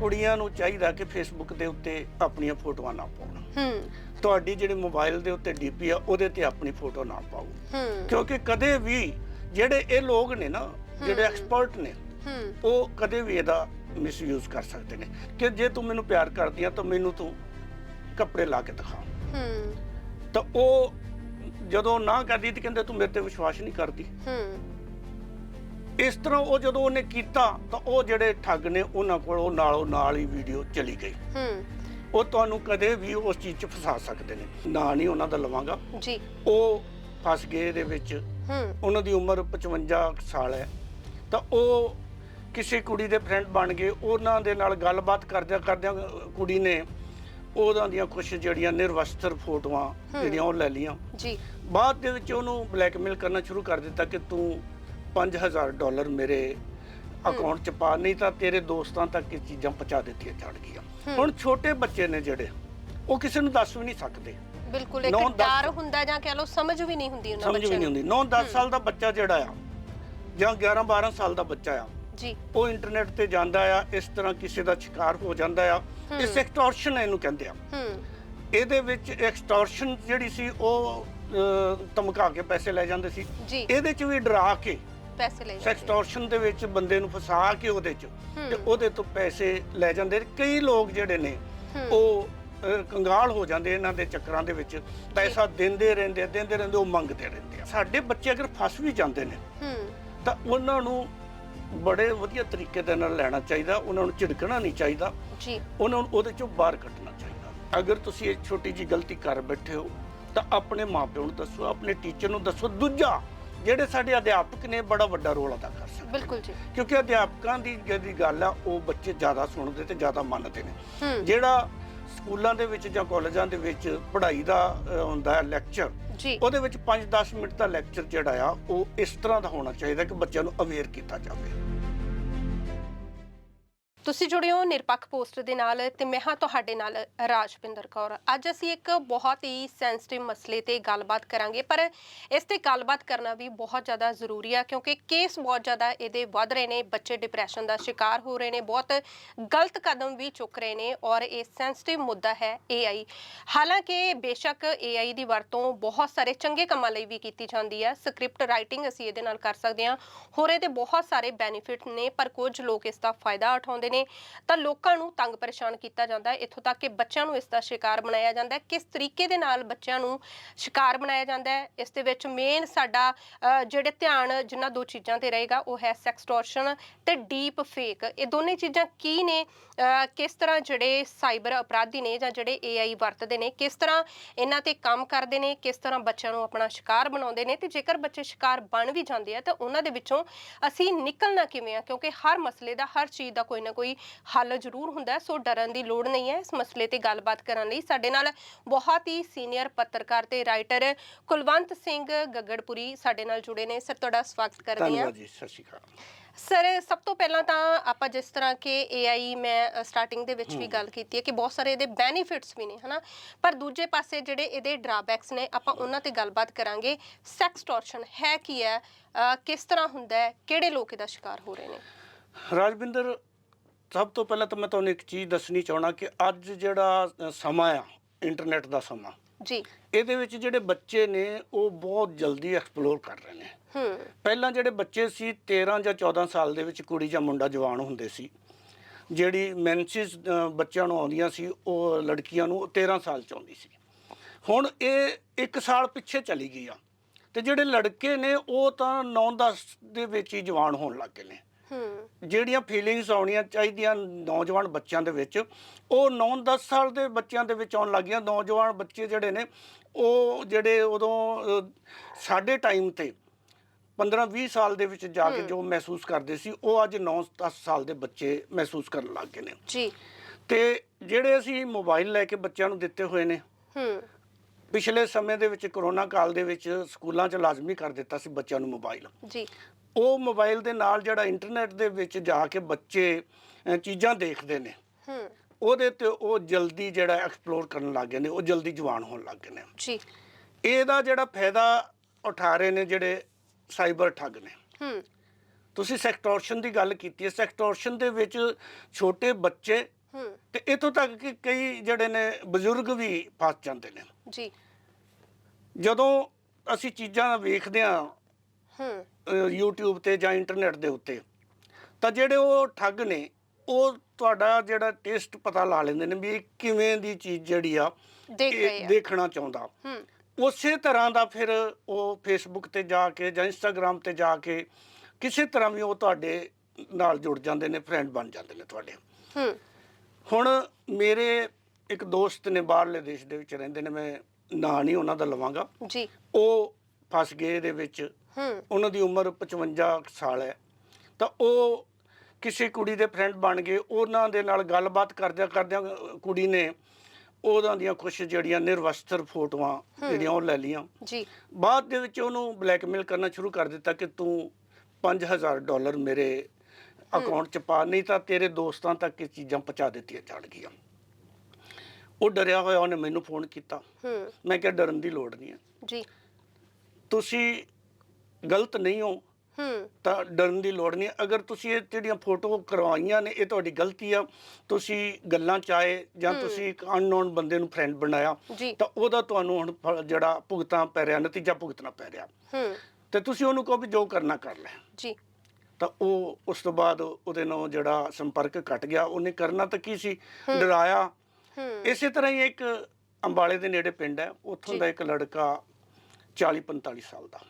ਕੁੜੀਆਂ ਨੂੰ ਚਾਹੀਦਾ ਕਿ ਫੇਸਬੁੱਕ ਦੇ ਉੱਤੇ ਆਪਣੀਆਂ ਫੋਟੋਆਂ ਨਾ ਪਾਉਣ। ਹੂੰ। ਤੁਹਾਡੀ ਜਿਹੜੀ ਮੋਬਾਈਲ ਦੇ ਉੱਤੇ ਡੀਪੀ ਆ ਉਹਦੇ ਤੇ ਆਪਣੀ ਫੋਟੋ ਨਾ ਪਾਓ। ਹੂੰ। ਕਿਉਂਕਿ ਕਦੇ ਵੀ ਜਿਹੜੇ ਇਹ ਲੋਕ ਨੇ ਨਾ ਜਿਹੜੇ। ਐਕਸਪਰਟ ਨੇ ਹੂੰ। ਉਹ ਕਦੇ ਵੀ ਇਹਦਾ ਮਿਸਯੂਜ਼ ਕਰ ਸਕਦੇ ਨੇ। ਕਿ ਜੇ ਤੂੰ ਮੈਨੂੰ ਪਿਆਰ ਕਰਦੀ ਆ ਤਾਂ ਮੈਨੂੰ ਤੂੰ ਕੱਪੜੇ ਲਾ ਕੇ ਦਿਖਾ। ਹੂੰ। ਤਾਂ ਉਹ ਜਦੋਂ ਨਾ ਕਰਦੀ ਤੇ ਕਹਿੰਦੇ ਤੂੰ ਮੇਰੇ ਤੇ ਵਿਸ਼ਵਾਸ ਨਹੀਂ ਕਰਦੀ। ਹੂੰ। ਇਸ ਤਰ੍ਹਾਂ ਉਹ ਜਦੋਂ ਉਹਨੇ ਕੀਤਾ ਤਾਂ ਉਹ ਜਿਹੜੇ ਠੱਗ ਨੇ ਉਹਨਾਂ ਕੋਲ ਉਹ ਨਾਲੋਂ ਨਾਲ ਹੀ ਵੀਡੀਓ ਚਲੀ ਗਈ। ਹੂੰ। ਉਹ ਤੁਹਾਨੂੰ ਕਦੇ ਵੀ ਉਸ ਚੀਜ਼ 'ਚ ਫਸਾ ਸਕਦੇ ਨੇ। ਨਾ ਨਹੀਂ ਉਹਨਾਂ ਦਾ ਲਵਾਂਗਾ। ਜੀ। ਉਹ ਫਸ ਗਏ ਦੇ ਵਿੱਚ। ਹੂੰ। ਉਹਨਾਂ ਦੀ ਉਮਰ 55 ਸਾਲ ਹੈ। ਤਾਂ ਉਹ ਕਿਸੇ ਕੁੜੀ ਦੇ ਫਰੈਂਡ ਬਣ ਗਏ। ਉਹਨਾਂ ਦੇ ਨਾਲ ਗੱਲਬਾਤ ਕਰਦਿਆਂ ਕਰਦਿਆਂ ਕੁੜੀ ਨੇ ਉਹਨਾਂ ਦੀਆਂ ਕੁਝ ਜਿਹੜੀਆਂ ਨਿਰਵਸਤਰ ਫੋਟੋਆਂ। ਜਿਹੜੀਆਂ ਉਹ ਲੈ ਲੀਆਂ ਜੀ। ਬਾਅਦ ਦੇ ਵਿੱਚ ਉਹਨੂੰ ਬਲੈਕਮੇਲ ਕਰਨਾ ਸ਼ੁਰੂ ਕਰ ਦਿੱਤਾ ਕਿ ਤੂੰ 5000 ਡਾਲਰ ਮੇਰੇ ਅਕਾਊਂਟ 'ਚ ਪਾ ਨਹੀਂ ਤਾਂ ਤੇਰੇ ਦੋਸਤਾਂ ਤੱਕ ਇਹ ਚੀਜ਼ਾਂ ਪਹੁੰਚਾ ਦਿੱਤੀਆਂ ਜਾਣਗੀਆਂ। ਹੁਣ ਛੋਟੇ ਬੱਚੇ ਨੇ ਜਿਹੜੇ ਉਹ ਕਿਸੇ ਨੂੰ ਦੱਸ ਵੀ ਨਹੀਂ ਸਕਦੇ। ਬਿਲਕੁਲ ਇੱਕ ਨੌ, ਡਰ ਹੁੰਦਾ ਜਾਂ ਕਹਿ ਲਓ ਸਮਝ ਵੀ ਨਹੀਂ ਹੁੰਦੀ ਉਹਨਾਂ ਸਮਝ ਵੀ ਬੱਚਿਆਂ ਨਹੀਂ ਨੂੰ। ਹੁੰਦੀ। 9-10 ਸਾਲ ਦਾ ਬੱਚਾ ਜਿਹੜਾ ਆ ਜਾਂ 11-12 ਸਾਲ ਦਾ ਬੱਚਾ ਆ ਜੀ। ਉਹ ਇੰਟਰਨੈਟ ਤੇ ਜਾਂਦਾ ਆ ਇਸ ਤਰ੍ਹਾਂ ਕਿਸੇ ਦਾ ਸ਼ਿਕਾਰ ਹੋ ਜਾਂਦਾ ਆ। ਇਸ ਐਕਸਟੋਰਸ਼ਨ ਇਹਨੂੰ ਕਹਿੰਦੇ ਆ। ਇਹਦੇ ਵਿੱਚ ਐਕਸਟੋਰਸ਼ਨ ਜਿਹੜੀ ਸੀ ਉਹ ਧਮਕਾ ਕੇ ਪੈਸੇ ਲੈ ਜਾਂਦੇ ਸੀ। ਇਹਦੇ ਚ ਵੀ ਡਰਾ ਕੇ ਪੈਸੇ ਲੈ ਜਾਂਦੇ। ਸੈਕਸਟੋਰਸ਼ਨ ਦੇ ਵਿੱਚ ਬੰਦੇ ਨੂੰ ਫਸਾ ਕੇ ਉਹਦੇ ਚ। ਤੇ ਉਹਦੇ ਤੋਂ ਪੈਸੇ ਲੈ ਜਾਂਦੇ ਨੇ। ਕਈ ਲੋਕ ਜਿਹੜੇ ਨੇ। ਉਹ ਅਹ, ਕੰਗਾਲ ਹੋ ਜਾਂਦੇ ਇਹਨਾਂ ਦੇ ਚੱਕਰਾਂ ਦੇ ਵਿੱਚ ਪੈਸਾ ਦਿੰਦੇ ਰਹਿੰਦੇ ਆ, ਦਿੰਦੇ ਰਹਿੰਦੇ ਉਹ ਮੰਗਦੇ ਰਹਿੰਦੇ ਆ ਸਾਡੇ ਬੱਚੇ ਅਗਰ ਫਸ ਵੀ ਜਾਂਦੇ ਨੇ ਹੂੰ ਤਾਂ ਉਹਨਾਂ ਨੂੰ ਬੜੇ ਵਧੀਆ ਤਰੀਕੇ ਦੇ ਨਾਲ ਲੈਣਾ ਚਾਹੀਦਾ ਉਹਨਾਂ ਨੂੰ ਝਿੜਕਣਾ ਨਹੀਂ ਚਾਹੀਦਾ ਜੀ ਉਹਨਾਂ ਨੂੰ ਉਹਦੇ ਚੋਂ ਬਾਹਰ ਕੱਢਣਾ ਚਾਹੀਦਾ ਅਗਰ ਤੁਸੀਂ ਇਹ ਛੋਟੀ ਜੀ ਗਲਤੀ ਕਰ ਬੈਠੇ ਹੋ ਤਾਂ ਆਪਣੇ ਮਾਪਿਆਂ ਨੂੰ ਦੱਸੋ ਆਪਣੇ ਟੀਚਰ ਨੂੰ ਦੱਸੋ ਦੂਜਾ ਜਿਹੜੇ ਸਾਡੇ ਅਧਿਆਪਕ ਨੇ ਬੜਾ ਵੱਡਾ ਰੋਲ ਅਦਾ ਕਰ ਸਕਦੇ ਬਿਲਕੁਲ ਜੀ। ਕਿਉਂਕਿ ਅਧਿਆਪਕਾਂ ਦੀ ਜਿਹੜੀ ਗੱਲ ਆ ਉਹ ਬੱਚੇ ਜ਼ਿਆਦਾ ਸੁਣਦੇ ਤੇ ਜ਼ਿਆਦਾ ਮੰਨਦੇ ਨੇ। ਜਿਹੜਾ ਸਕੂਲਾਂ ਦੇ ਵਿੱਚ ਜਾਂ ਕਾਲਜਾਂ ਦੇ ਵਿੱਚ ਪੜ੍ਹਾਈ ਦਾ ਹੁੰਦਾ ਹੈ ਲੈਕਚਰ ਜੀ। ਉਹਦੇ ਵਿੱਚ 5-10 ਮਿੰਟ ਦਾ ਲੈਕਚਰ ਜਿਹੜਾ ਆ ਉਹ ਇਸ ਤਰ੍ਹਾਂ ਦਾ ਹੋਣਾ ਚਾਹੀਦਾ ਕਿ ਬੱਚਿਆਂ ਨੂੰ ਅਵੇਅਰ ਕੀਤਾ ਜਾਵੇ। ਤੁਸੀਂ ਜੁੜੇ ਹੋ ਨਿਰਪੱਖ ਪੋਸਟ ਦੇ ਨਾਲ ਤੇ ਮੈਂ ਹਾਂ ਤੁਹਾਡੇ ਨਾਲ ਰਾਜਪਿੰਦਰ ਕੌਰ। ਅੱਜ ਅਸੀਂ ਇੱਕ ਬਹੁਤ ਹੀ ਸੈਂਸਿਟਿਵ ਮਸਲੇ ਤੇ ਗੱਲਬਾਤ ਕਰਾਂਗੇ, ਪਰ ਇਸ ਤੇ ਗੱਲਬਾਤ ਕਰਨਾ ਵੀ ਬਹੁਤ ਜ਼ਿਆਦਾ ਜ਼ਰੂਰੀ ਆ, ਕਿਉਂਕਿ ਕੇਸ ਬਹੁਤ ਜ਼ਿਆਦਾ ਇਹਦੇ ਵੱਧ ਰਹੇ ਨੇ, ਬੱਚੇ ਡਿਪਰੈਸ਼ਨ ਦਾ ਸ਼ਿਕਾਰ ਹੋ ਰਹੇ ਨੇ, ਬਹੁਤ ਗਲਤ ਕਦਮ ਵੀ ਚੁੱਕ ਰਹੇ ਨੇ ਔਰ ਇਹ ਸੈਂਸਿਟਿਵ ਮੁੱਦਾ ਹੈ AI ਹਾਲਾਂਕਿ ਬੇਸ਼ੱਕ AI ਦੀ ਵਰਤੋਂ ਬਹੁਤ ਸਾਰੇ ਚੰਗੇ ਕੰਮਾਂ ਲਈ ਵੀ ਕੀਤੀ ਜਾਂਦੀ ਹੈ ਸਕ੍ਰਿਪਟ ਰਾਈਟਿੰਗ ਅਸੀਂ ਇਹਦੇ ਨਾਲ ਕਰ ਸਕਦੇ ਹਾਂ। ਹੋਰ ਇਹਦੇ ਬਹੁਤ ਸਾਰੇ ਬੈਨੀਫਿਟ ਨੇ, ਪਰ ਕੁਝ ਲੋਕ ਇਸ ਦਾ ਫਾਇਦਾ ਉਠਾਉਂਦੇ ਨੇ ਤਾਂ ਲੋਕਾਂ ਨੂੰ ਤੰਗ ਪਰੇਸ਼ਾਨ ਕੀਤਾ ਜਾਂਦਾ ਹੈ। ਇੱਥੋਂ ਤੱਕ ਕਿ ਬੱਚਿਆਂ ਨੂੰ ਇਸ ਦਾ ਸ਼ਿਕਾਰ ਬਣਾਇਆ ਜਾਂਦਾ ਹੈ। ਕਿਸ ਤਰੀਕੇ ਦੇ ਨਾਲ ਬੱਚਿਆਂ ਨੂੰ ਸ਼ਿਕਾਰ ਬਣਾਇਆ ਜਾਂਦਾ ਹੈ? ਇਸ ਦੇ ਵਿੱਚ ਮੇਨ ਸਾਡਾ ਜਿਹੜੇ ਧਿਆਨ ਜਿਨ੍ਹਾਂ ਦੋ ਚੀਜ਼ਾਂ ਤੇ ਰਹੇਗਾ, ਉਹ ਹੈ ਸੈਕਸਟੋਰਸ਼ਨ ਤੇ ਡੀਪ ਫੇਕ ਇਹ ਦੋਨੇ ਚੀਜ਼ਾਂ ਕੀ ਨੇ? ਕਿਸ ਤਰ੍ਹਾਂ ਜਿਹੜੇ ਸਾਈਬਰ ਅਪਰਾਧੀ ਨੇ ਜਾਂ ਜਿਹੜੇ AI ਵਰਤਦੇ ਨੇ, ਕਿਸ ਤਰ੍ਹਾਂ ਇਹਨਾਂ ਤੇ ਕੰਮ ਕਰਦੇ ਨੇ, ਕਿਸ ਤਰ੍ਹਾਂ ਬੱਚਿਆਂ ਨੂੰ ਆਪਣਾ ਸ਼ਿਕਾਰ ਬਣਾਉਂਦੇ ਨੇ, ਤੇ ਜੇਕਰ ਬੱਚੇ ਸ਼ਿਕਾਰ ਬਣ ਵੀ ਜਾਂਦੇ ਆ, ਤਾਂ ਉਹਨਾਂ ਦੇ ਵਿੱਚੋਂ ਅਸੀਂ ਨਿਕਲਣਾ ਕਿਵੇਂ ਆ? ਕਿਉਂਕਿ ਹਰ ਮਸਲੇ ਦਾ, ਹਰ ਚੀਜ਼ ਦਾ ਕੋਈ ਨਾ ਕੋਈ ਹੱਲ ਜ਼ਰੂਰ ਹੁੰਦਾ ਸੋ ਡਰਨ ਦੀ ਲੋੜ ਨਹੀਂ ਹੈ ਇਸ ਮਸਲੇ ਤੇ ਗੱਲਬਾਤ ਕਰਨ ਲਈ। ਸਾਡੇ ਨਾਲ ਬਹੁਤ ਹੀ ਸੀਨੀਅਰ ਪੱਤਰਕਾਰ ਤੇ ਰਾਈਟਰ ਕੁਲਵੰਤ ਸਿੰਘ ਗੱਗੜਪੁਰੀ ਸਾਡੇ ਨਾਲ ਜੁੜੇ ਨੇ। ਸਰ ਤੁਹਾਡਾ ਸਵਾਗਤ ਕਰਦੇ ਹਾਂ। ਧੰਨਵਾਦ ਜੀ ਸਤਿ ਸ਼੍ਰੀ ਅਕਾਲ। ਸਰ ਸਭ ਤੋਂ ਪਹਿਲਾਂ ਤਾਂ ਆਪਾਂ ਜਿਸ ਤਰ੍ਹਾਂ ਕਿ AI ਮੈਂ ਸਟਾਰਟਿੰਗ ਦੇ ਵਿੱਚ ਵੀ ਗੱਲ ਕੀਤੀ ਹੈ ਕਿ ਬਹੁਤ ਸਾਰੇ ਇਹਦੇ ਬੈਨੀਫਿਟਸ ਵੀ ਨੇ ਹਨਾ? ਪਰ ਦੂਜੇ ਪਾਸੇ ਜਿਹੜੇ ਇਹਦੇ ਡਰਾਬੈਕਸ ਨੇ ਆਪਾਂ ਉਹਨਾਂ ਤੇ ਗੱਲਬਾਤ ਕਰਾਂਗੇ। ਸੈਕਸਟੋਰਸ਼ਨ ਹੈ ਕੀ ਹੈ? ਕਿਸ ਤਰ੍ਹਾਂ ਹੁੰਦਾ ਹੈ? ਕਿਹੜੇ ਲੋਕ ਇਹਦਾ ਸ਼ਿਕਾਰ ਹੋ ਰਹੇ ਨੇ? ਰਾਜਵਿੰਦਰ ਸਭ ਤੋਂ ਪਹਿਲਾਂ ਤਾਂ ਮੈਂ ਤੁਹਾਨੂੰ ਇੱਕ ਚੀਜ਼ ਦੱਸਣੀ ਚਾਹਣਾ ਕਿ ਅੱਜ ਜਿਹੜਾ ਸਮਾਂ ਆ ਇੰਟਰਨੈਟ ਦਾ ਸਮਾਂ ਜੀ। ਇਹਦੇ ਵਿੱਚ ਜਿਹੜੇ ਬੱਚੇ ਨੇ ਉਹ ਬਹੁਤ ਜਲਦੀ ਐਕਸਪਲੋਰ ਕਰ ਰਹੇ ਨੇ। ਹੂੰ। ਪਹਿਲਾਂ ਜਿਹੜੇ ਬੱਚੇ ਸੀ 13 ਜਾਂ 14 ਸਾਲ ਦੇ ਵਿੱਚ ਕੁੜੀ ਜਾਂ ਮੁੰਡਾ ਜਵਾਨ ਹੁੰਦੇ ਸੀ ਜਿਹੜੀ ਮੈਂਸਿਸ ਬੱਚਿਆਂ ਨੂੰ ਆਉਂਦੀਆਂ ਸੀ ਉਹ ਲੜਕੀਆਂ ਨੂੰ 13 ਸਾਲ ਚ ਆਉਂਦੀ ਸੀ। ਹੁਣ ਇਹ 1 ਸਾਲ ਪਿੱਛੇ ਚਲੀ ਗਈ ਆ ਤੇ ਜਿਹੜੇ ਲੜਕੇ ਨੇ ਉਹ ਤਾਂ 9-10 ਦੇ ਵਿੱਚ ਹੀ ਜਵਾਨ ਹੋਣ ਲੱਗ ਗਏ ਨੇ। ਜਿਹੜੀਆਂ ਫੀਲਿੰਗਸ ਆਉਣੀਆਂ ਚਾਹੀਦੀਆਂ ਨੌਜਵਾਨ ਬੱਚਿਆਂ ਦੇ ਵਿੱਚ ਉਹ 9-10 ਸਾਲ ਦੇ ਬੱਚਿਆਂ ਦੇ ਵਿੱਚ ਆਉਣ ਲੱਗੀਆਂ। ਨੌਜਵਾਨ ਬੱਚੇ ਜਿਹੜੇ ਨੇ ਉਹ ਜਿਹੜੇ ਉਦੋਂ ਸਾਡੇ ਟਾਈਮ ਤੇ 15-20 ਸਾਲ ਦੇ ਵਿੱਚ ਜਾ ਕੇ। ਜੋ ਮਹਿਸੂਸ ਕਰਦੇ ਸੀ ਉਹ ਅੱਜ 9-10 ਸਾਲ ਦੇ ਬੱਚੇ ਮਹਿਸੂਸ ਕਰਨ ਲੱਗ ਗਏ ਨੇ। ਜੀ। ਤੇ ਜਿਹੜੇ ਅਸੀਂ ਮੋਬਾਈਲ ਲੈ ਕੇ ਬੱਚਿਆਂ ਨੂੰ ਦਿੱਤੇ ਹੋਏ ਨੇ ਹੂੰ। ਪਿਛਲੇ ਸਮੇਂ ਦੇ ਵਿੱਚ ਕਰੋਨਾ ਕਾਲ ਦੇ ਵਿੱਚ ਸਕੂਲਾਂ 'ਚ ਲਾਜ਼ਮੀ ਕਰ ਦਿੱਤਾ ਸੀ ਬੱਚਿਆਂ ਨੂੰ ਮੋਬਾਈਲ ਜੀ। ਉਹ ਮੋਬਾਈਲ ਦੇ ਨਾਲ ਜਿਹੜਾ ਇੰਟਰਨੈਟ ਦੇ ਵਿੱਚ ਜਾ ਕੇ ਬੱਚੇ ਚੀਜ਼ਾਂ ਦੇਖਦੇ ਨੇ। ਹੂੰ। ਉਹਦੇ ਤੇ ਉਹ ਜਲਦੀ ਜਿਹੜਾ ਐਕਸਪਲੋਰ ਕਰਨ ਲੱਗ ਗਏ ਨੇ ਉਹ ਜਲਦੀ ਜਵਾਨ ਹੋਣ ਲੱਗ ਗਏ ਨੇ। ਜੀ। ਇਹਦਾ ਜਿਹੜਾ ਫਾਇਦਾ ਉਠਾ ਰਹੇ ਨੇ ਜਿਹੜੇ ਸਾਈਬਰ ਠੱਗ ਨੇ। ਹੂੰ। ਤੁਸੀਂ ਸੈਕਟੋਰਸ਼ਨ ਦੀ ਗੱਲ ਕੀਤੀ ਹੈ ਸੈਕਟੋਰਸ਼ਨ ਦੇ ਵਿੱਚ ਛੋਟੇ ਬੱਚੇ ਹੂੰ। ਤੇ ਇਤੋਂ ਤੱਕ ਕਿ ਕਈ ਜਿਹੜੇ ਨੇ ਬਜ਼ੁਰਗ ਵੀ ਫਸ ਜਾਂਦੇ ਨੇ। ਜੀ। ਜਦੋਂ ਅਸੀਂ ਚੀਜ਼ਾਂ ਵੇਖਦੇ ਹਾਂ ਹੂੰ। YouTube ਤੇ ਜਾਂ ਇੰਟਰਨੈਟ ਦੇ ਉੱਤੇ ਤਾਂ ਜਿਹੜੇ ਉਹ ਠੱਗ ਨੇ ਉਹ ਤੁਹਾਡਾ ਜਿਹੜਾ ਟੇਸਟ ਪਤਾ ਲਾ ਲੈਂਦੇ ਨੇ ਵੀ ਕਿਵੇਂ ਦੀ ਚੀਜ਼ ਜਿਹੜੀ ਆ ਦੇਖਣਾ ਚਾਹੁੰਦਾ। ਉਸੇ ਤਰ੍ਹਾਂ ਦਾ ਫਿਰ ਉਹ ਫੇਸਬੁੱਕ ਤੇ ਜਾ ਕੇ ਜਾਂ ਇੰਸਟਾਗ੍ਰam ਤੇ ਜਾ ਕੇ ਕਿਸੇ ਤਰ੍ਹਾਂ ਵੀ ਉਹ ਤੁਹਾਡੇ ਨਾਲ ਜੁੜ ਜਾਂਦੇ ਨੇ ਫਰੈਂਡ ਬਣ ਜਾਂਦੇ ਨੇ ਤੁਹਾਡੇ। ਹੂੰ। ਹੁਣ ਮੇਰੇ ਇੱਕ ਦੋਸਤ ਨੇ ਬਾਹਰਲੇ ਦੇਸ਼ ਦੇ ਵਿੱਚ ਰਹਿੰਦੇ ਨੇ ਮੈਂ ਨਾਂ ਨਹੀਂ ਉਹਨਾਂ ਦਾ ਲਵਾਂਗਾ। ਜੀ। ਉਹ ਫਸ ਗਏ ਇਹਦੇ ਵਿੱਚ। ਉਹਨਾਂ ਦੀ ਉਮਰ 55 ਕੁ ਸਾਲ ਹੈ। ਤਾਂ ਉਹ ਕਿਸੇ ਕੁੜੀ ਦੇ ਫਰੈਂਡ ਬਣ ਗਏ ਉਹਨਾਂ ਦੇ ਨਾਲ ਗੱਲਬਾਤ ਕਰਦਿਆਂ ਕਰਦਿਆਂ ਕੁੜੀ ਨੇ ਉਹਨਾਂ ਦੀਆਂ ਕੁਝ ਜਿਹੜੀਆਂ ਨਿਰਵਸਤਰ ਫੋਟੋਆਂ ਜਿਹੜੀਆਂ ਉਹ ਲੈ ਲਈਆਂ। ਜੀ। ਬਾਅਦ ਦੇ ਵਿੱਚ ਉਹਨੂੰ ਬਲੈਕਮੇਲ ਕਰਨਾ ਸ਼ੁਰੂ ਕਰ ਦਿੱਤਾ ਕਿ ਤੂੰ 5000 ਡਾਲਰ ਮੇਰੇ ਅਕਾਊਂਟ 'ਚ ਪਾ ਨਹੀਂ ਤਾਂ ਤੇਰੇ ਦੋਸਤਾਂ ਤੱਕ ਇਹ ਚੀਜ਼ਾਂ ਪਹੁੰਚਾ ਦਿੱਤੀਆਂ ਜਾਣਗੀਆਂ। ਉਹ ਡਰਿਆ ਹੋਇਆ ਉਹਨੇ ਮੈਨੂੰ ਫੋਨ ਕੀਤਾ। ਮੈਂ ਕਿਹਾ ਡਰਨ ਦੀ ਲੋੜ ਨਹੀਂ ਹੈ। ਜੀ। ਤੁਸੀਂ ਗਲਤ ਨਹੀਂ ਹੋ ਹੂੰ। ਤਾਂ ਡਰਨ ਦੀ ਲੋੜ ਨਹੀਂ। ਅਗਰ ਤੁਸੀਂ ਇਹ ਜਿਹੜੀਆਂ ਫੋਟੋ ਕਰਵਾਈਆਂ ਨੇ ਇਹ ਤੁਹਾਡੀ ਗਲਤੀ ਆ। ਤੁਸੀਂ ਗੱਲਾਂ ਚਾਏ ਜਾਂ ਤੁਸੀਂ ਇੱਕ ਅਨਨੋਨ ਬੰਦੇ ਨੂੰ ਫਰੈਂਡ ਬਣਾਇਆ ਜੀ। ਤਾਂ ਉਹਦਾ ਤੁਹਾਨੂੰ ਹੁਣ ਫਲ ਜਿਹੜਾ ਭੁਗਤਾਂ ਪੈ ਰਿਹਾ ਨਤੀਜਾ ਭੁਗਤਣਾ ਪੈ ਰਿਹਾ। ਹੂੰ। ਤੇ ਤੁਸੀਂ ਉਹਨੂੰ ਕਹੋ ਵੀ ਜੋ ਕਰਨਾ ਕਰ ਲੈ। ਜੀ। ਤਾਂ ਉਹ ਉਸ ਤੋਂ ਬਾਅਦ ਉਹਦੇ ਨਾਲ ਜਿਹੜਾ ਸੰਪਰਕ ਕੱਟ ਗਿਆ ਉਹਨੇ ਕਰਨਾ ਤਾਂ ਕੀ ਸੀ? ਡਰਾਇਆ। ਹੂੰ। ਇਸੇ ਤਰ੍ਹਾਂ ਹੀ ਇੱਕ ਅੰਬਾਲੇ ਦੇ ਨੇੜੇ ਪਿੰਡ ਹੈ। ਉੱਥੋਂ। ਦਾ ਇੱਕ ਲੜਕਾ 40 45 ਸਾਲ ਦਾ।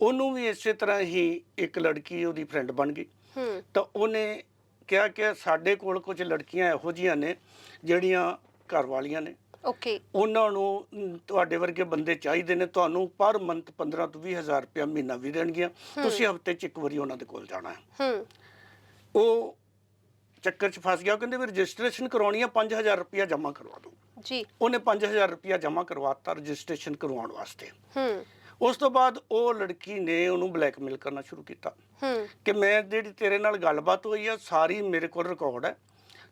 ਉਹਨੂੰ ਵੀ ਇਸੇ ਤਰ੍ਹਾਂ ਹੀ ਇੱਕ ਲੜਕੀ ਉਹਦੀ ਫਰੈਂਡ ਬਣ ਗਈ। ਹੂੰ। ਤਾਂ ਉਹਨੇ ਕਿਹਾ ਕਿ ਸਾਡੇ ਕੋਲ ਕੁਝ ਲੜਕੀਆਂ ਇਹੋ ਜਿਹੀਆਂ ਨੇ ਜਿਹੜੀਆਂ ਘਰ ਵਾਲੀਆਂ ਨੇ। ਓਕੇ। ਉਹਨਾਂ ਨੂੰ ਤੁਹਾਡੇ ਵਰਗੇ ਬੰਦੇ ਚਾਹੀਦੇ ਨੇ ਤੁਹਾਨੂੰ ਪਰ ਮੰਥ 15 ਤੋਂ 20 ਹਜ਼ਾਰ ਰੁਪਇਆ ਮਹੀਨਾ ਵੀ ਦੇਣਗੀਆਂ। ਤੁਸੀਂ ਹਫ਼ਤੇ 'ਚ ਇੱਕ ਵਾਰੀ ਉਹਨਾਂ ਦੇ ਕੋਲ ਜਾਣਾ ਹੈ। ਉਹ ਚੱਕਰ 'ਚ ਫਸ ਗਿਆ। ਕਹਿੰਦੇ ਵੀ ਰਜਿਸਟ੍ਰੇਸ਼ਨ ਕਰਾਉਣੀ ਆ 5000 ਰੁਪਇਆ ਜਮ੍ਹਾਂ ਕਰਵਾ ਦਿਓ। ਜੀ। ਉਹਨੇ 5000 ਰੁਪਇਆ ਜਮ੍ਹਾਂ ਕਰਵਾਤਾ ਰਜਿਸਟ੍ਰੇਸ਼ਨ ਕਰਵਾਉਣ ਵਾਸਤੇ। ਹੂੰ। ਉਸ ਤੋਂ ਬਾਅਦ ਉਹ ਲੜਕੀ ਨੇ ਉਹਨੂੰ ਬਲੈਕਮੇਲ ਕਰਨਾ ਸ਼ੁਰੂ ਕੀਤਾ। ਹੂੰ। ਕਿ ਮੈਂ ਜਿਹੜੀ ਤੇਰੇ ਨਾਲ ਗੱਲਬਾਤ ਹੋਈ ਆ ਸਾਰੀ ਮੇਰੇ ਕੋਲ ਰਿਕਾਰਡ ਹੈ।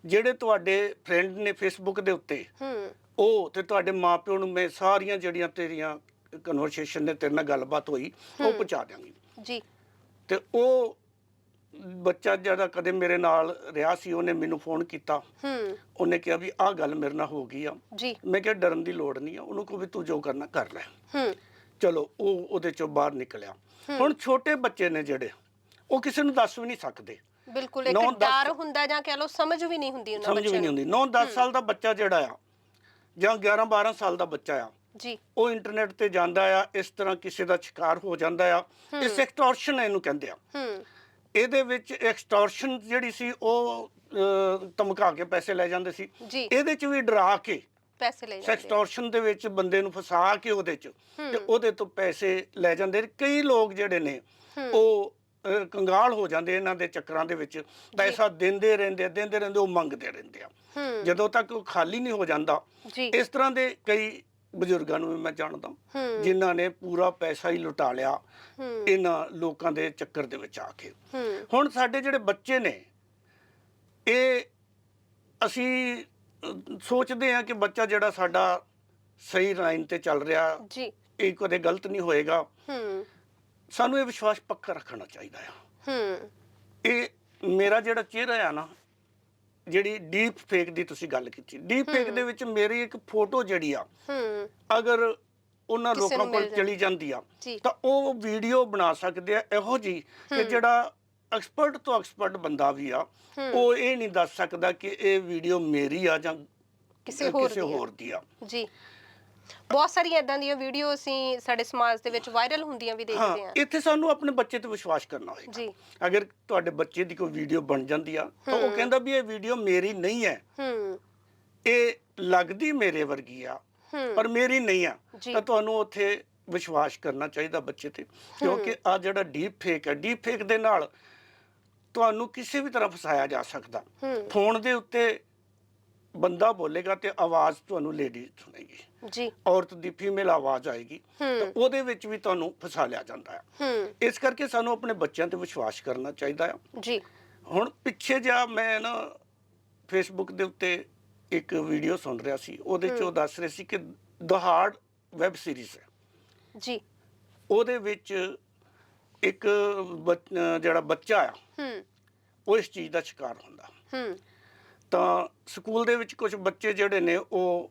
ਜਿਹੜੇ ਤੁਹਾਡੇ ਫਰੈਂਡ ਨੇ ਫੇਸਬੁੱਕ ਦੇ ਉੱਤੇ ਹੂੰ। ਉਹ ਤੇ ਤੁਹਾਡੇ ਮਾਪਿਓ ਨੂੰ ਮੈਂ ਸਾਰੀਆਂ ਜਿਹੜੀਆਂ ਤੇਰੀਆਂ ਕਨਵਰਸੇਸ਼ਨ ਨੇ ਤੇਰੇ ਨਾਲ ਗੱਲਬਾਤ ਹੋਈ ਉਹ ਪਹੁੰਚਾ ਦਿਆਂਗੀ। ਜੀ। ਤੇ ਉਹ ਬੱਚਾ ਜਿਹੜਾ ਕਦੇ ਮੇਰੇ ਨਾਲ ਰਿਹਾ ਸੀ ਉਹਨੇ ਮੈਨੂੰ ਫੋਨ ਕੀਤਾ। ਹੂੰ। ਉਹਨੇ ਕਿਹਾ ਵੀ ਆਹ ਗੱਲ ਮੇਰੇ ਨਾਲ ਹੋ ਗਈ ਆ। ਜੀ। ਮੈਂ ਕਿਹਾ ਡਰਨ ਦੀ ਲੋੜ ਨਹੀਂ ਆ ਉਹਨੂੰ ਕਹੋ ਵੀ ਤੂੰ ਜੋ ਕਰਨਾ ਕਰ ਲੈ। ਹੂੰ। ਚਲੋ ਉਹ ਉਹਦੇ ਚੋਂ ਬਾਹਰ ਨਿਕਲਿਆ। ਹੁਣ ਛੋਟੇ ਬੱਚੇ ਨੇ ਜਿਹੜੇ ਉਹ ਕਿਸੇ ਨੂੰ ਦੱਸ ਵੀ ਨਹੀਂ ਸਕਦੇ। ਬਿਲਕੁਲ ਇੱਕ ਨੌ, ਦਸ- ਡਰ ਹੁੰਦਾ ਜਾਂ ਕਹਿ ਲਓ ਸਮਝ ਵੀ ਨਹੀਂ ਹੁੰਦੀ ਉਹਨਾਂ ਸਮਝ ਵੀ ਬੱਚਿਆਂ ਨਹੀਂ ਨੂੰ। ਹੁੰਦੀ। 9-10 ਸਾਲ ਦਾ ਬੱਚਾ ਜਿਹੜਾ ਆ ਜਾਂ 11-12 ਸਾਲ ਦਾ ਬੱਚਾ ਆ ਜੀ। ਉਹ ਇੰਟਰਨੈਟ ਤੇ ਜਾਂਦਾ ਆ ਇਸ ਤਰ੍ਹਾਂ ਕਿਸੇ ਦਾ ਸ਼ਿਕਾਰ ਹੋ ਜਾਂਦਾ ਆ। ਇਸ ਐਕਸਟੋਰਸ਼ਨ ਇਹਨੂੰ ਕਹਿੰਦੇ ਆ। ਹੂੰ। ਇਹਦੇ ਵਿੱਚ ਐਕਸਟੋਰਸ਼ਨ ਜਿਹੜੀ ਸੀ ਉਹ ਅਹ, ਧਮਕਾ ਕੇ ਪੈਸੇ ਲੈ ਜਾਂਦੇ ਸੀ। ਜੀ। ਇਹਦੇ ਚ ਵੀ ਡਰਾ ਕੇ ਪੈਸੇ ਲੈ ਜਾਂਦੇ ਸੈਕਸਟੋਰਸ਼ਨ ਦੇ ਵਿੱਚ ਬੰਦੇ ਨੂੰ ਫਸਾ ਕੇ ਉਹਦੇ ਚ ਤੇ ਉਹਦੇ ਤੋਂ ਪੈਸੇ ਲੈ ਜਾਂਦੇ ਨੇ। ਕਈ ਲੋਕ ਜਿਹੜੇ ਨੇ ਉਹ ਕੰਗਾਲ ਹੋ ਜਾਂਦੇ ਇਹਨਾਂ ਦੇ ਚੱਕਰਾਂ ਦੇ ਵਿੱਚ। ਪੈਸਾ ਦਿੰਦੇ ਰਹਿੰਦੇ ਦਿੰਦੇ ਰਹਿੰਦੇ ਉਹ ਮੰਗਦੇ ਰਹਿੰਦੇ ਆ। ਜਦੋਂ ਤੱਕ ਉਹ ਖਾਲੀ ਨਹੀਂ ਹੋ ਜਾਂਦਾ ਇਸ ਤਰ੍ਹਾਂ ਦੇ ਕਈ ਬਜ਼ੁਰਗਾਂ ਨੂੰ ਮੈਂ ਜਾਣਦਾ ਜਿਨ੍ਹਾਂ ਨੇ ਪੂਰਾ ਪੈਸਾ ਹੀ ਲੁਟਾ ਲਿਆ ਇਹਨਾਂ ਲੋਕਾਂ ਦੇ ਚੱਕਰ ਦੇ ਵਿੱਚ ਆ ਕੇ। ਹੁਣ ਸਾਡੇ ਜਿਹੜੇ ਬੱਚੇ ਨੇ ਇਹ ਅਸੀਂ ਸੋਚਦੇ ਹਾਂ ਕਿ ਬੱਚਾ ਜਿਹੜਾ ਸਾਡਾ ਸਹੀ ਲਾਈਨ ਤੇ ਚੱਲ ਰਿਹਾ ਜੀ। ਇਹ ਕਦੇ ਗਲਤ ਨਹੀਂ ਹੋਏਗਾ। ਹੂੰ। ਸਾਨੂੰ ਇਹ ਵਿਸ਼ਵਾਸ ਪੱਕਾ ਰੱਖਣਾ ਚਾਹੀਦਾ ਆ। ਹੂੰ। ਇਹ ਮੇਰਾ ਜਿਹੜਾ ਚਿਹਰਾ ਆ ਨਾ ਜਿਹੜੀ ਡੀਪ ਫੇਕ ਦੀ ਤੁਸੀਂ ਗੱਲ ਕੀਤੀ। ਡੀਪ ਫੇਕ ਦੇ ਵਿੱਚ ਮੇਰੀ ਇੱਕ ਫੋਟੋ ਜਿਹੜੀ ਆ ਹੂੰ। ਅਗਰ ਉਹਨਾਂ ਲੋਕਾਂ ਕੋਲ ਚਲੀ ਜਾਂਦੀ ਆ ਤਾਂ ਉਹ ਵੀਡੀਓ ਬਣਾ ਸਕਦੇ ਆ ਇਹੋ ਜੀ ਕਿ ਜਿਹੜਾ ਐਕਸਪਰਟ ਤੋਂ ਐਕਸਪਰਟ ਬੰਦਾ ਵੀ ਆ ਉਹ ਇਹ ਨਹੀਂ ਦੱਸ ਸਕਦਾ ਕਿ ਇਹ ਵੀਡੀਓ ਮੇਰੀ ਆ ਜਾਂ ਕਿਸੇ ਹੋਰ ਕਿਸੇ। ਹੋਰ ਦੀ ਆ। ਜੀ। ਬਹੁਤ ਸਾਰੀਆਂ ਇਦਾਂ ਦੀਆਂ ਵੀਡੀਓ ਅਸੀਂ ਸਾਡੇ ਸਮਾਜ ਦੇ ਵਿੱਚ ਵਾਇਰਲ ਹੁੰਦੀਆਂ ਵੀ ਦੇਖਦੇ ਹਾਂ। ਇੱਥੇ ਸਾਨੂੰ ਆਪਣੇ ਬੱਚੇ ਤੇ ਵਿਸ਼ਵਾਸ ਕਰਨਾ ਹੋਏਗਾ। ਜੀ। ਅਗਰ ਤੁਹਾਡੇ ਬੱਚੇ ਦੀ ਕੋਈ ਵੀਡੀਓ ਬਣ ਜਾਂਦੀ ਆ ਤਾਂ ਉਹ ਕਹਿੰਦਾ ਵੀ ਇਹ ਵੀਡੀਓ ਮੇਰੀ ਨਹੀਂ ਹੈ। ਹੂੰ। ਇਹ ਲੱਗਦੀ ਮੇਰੇ ਵਰਗੀ ਆ ਪਰ ਮੇਰੀ ਨਹੀਂ ਆ। ਤਾਂ ਤੁਹਾਨੂੰ ਉੱਥੇ ਵਿਸ਼ਵਾਸ ਕਰਨਾ ਚਾਹੀਦਾ ਬੱਚੇ ਤੇ ਕਿਉਂਕਿ ਆ ਜਿਹੜਾ ਡੀਪ ਫੇਕ ਹੈ ਡੀਪ ਫੇਕ ਦੇ ਨਾਲ ਤੁਹਾਨੂੰ ਕਿਸੇ ਵੀ ਤਰ੍ਹਾਂ ਫਸਾਇਆ ਜਾ ਸਕਦਾ। ਹੂੰ। ਫੋਨ ਦੇ ਉੱਤੇ ਬੰਦਾ ਬੋਲੇਗਾ ਤੇ ਆਵਾਜ਼ ਤੁਹਾਨੂੰ ਲੇਡੀ ਸੁਣੇਗੀ। ਜੀ। ਔਰਤ ਦੀ ਫੀਮੇਲ ਆਵਾਜ਼ ਆਏਗੀ ਤਾਂ ਹੂੰ ਉਹਦੇ ਵਿੱਚ ਵੀ ਤੁਹਾਨੂੰ ਫਸਾ ਲਿਆ ਜਾਂਦਾ ਹੈ ਹੂੰ। ਇਸ ਕਰਕੇ ਸਾਨੂੰ ਆਪਣੇ ਬੱਚਿਆਂ ਤੇ ਵਿਸ਼ਵਾਸ ਕਰਨਾ ਚਾਹੀਦਾ ਆ। ਜੀ। ਹੁਣ ਪਿੱਛੇ ਜਾ ਮੈਂ ਨਾ ਫੇਸਬੁੱਕ ਦੇ ਉੱਤੇ ਇੱਕ ਵੀਡੀਓ ਸੁਣ ਰਿਹਾ ਸੀ ਉਹਦੇ ਚ ਉਹ ਦੱਸ ਰਹੇ ਸੀ ਕਿ ਦਹਾੜ ਵੈਬ ਸੀਰੀਜ਼ ਹੈ। ਜੀ। ਉਹਦੇ ਵਿੱਚ ਇੱਕ ਬੱਚ- ਅਹ ਜਿਹੜਾ ਬੱਚਾ ਆ ਹੂੰ। ਉਹ ਇਸ ਚੀਜ਼ ਦਾ ਸ਼ਿਕਾਰ ਹੁੰਦਾ। ਹੂੰ। ਤਾਂ ਸਕੂਲ ਦੇ ਵਿੱਚ ਕੁਝ ਬੱਚੇ ਜਿਹੜੇ ਨੇ ਉਹ